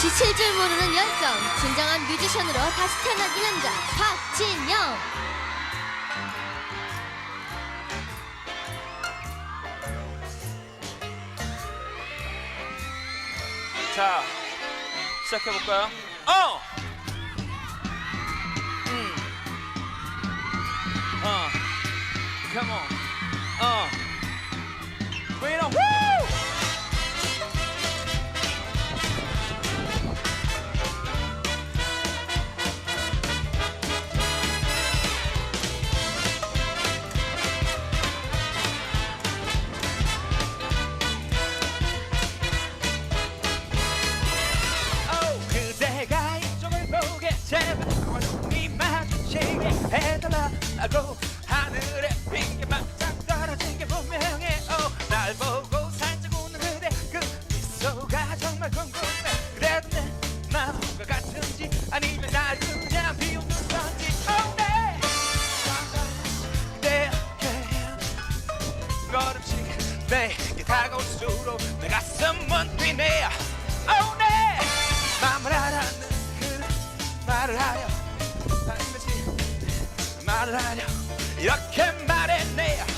지칠 줄 모르는 열정, 진정한 뮤지션으로 다시 태어난 이 남자 박진영. 자, 시작해 볼까요? 어. 음. 어. Come on. 어. 해달라고 하늘에 빙게 반짝 떨어진 게 분명해 오, 날 보고 살짝 웃는 그대 그 미소가 정말 궁금해. 그래도 내 마음과 같은지 아니면 날 그냥 비웃는 건지. 오, 네! 그대 걸음씩 내게 다가올수록 내 가슴은 뛰네 oh, 네! 맘을 알아는 그 말을 반드시 말을 하려 이렇게 말했네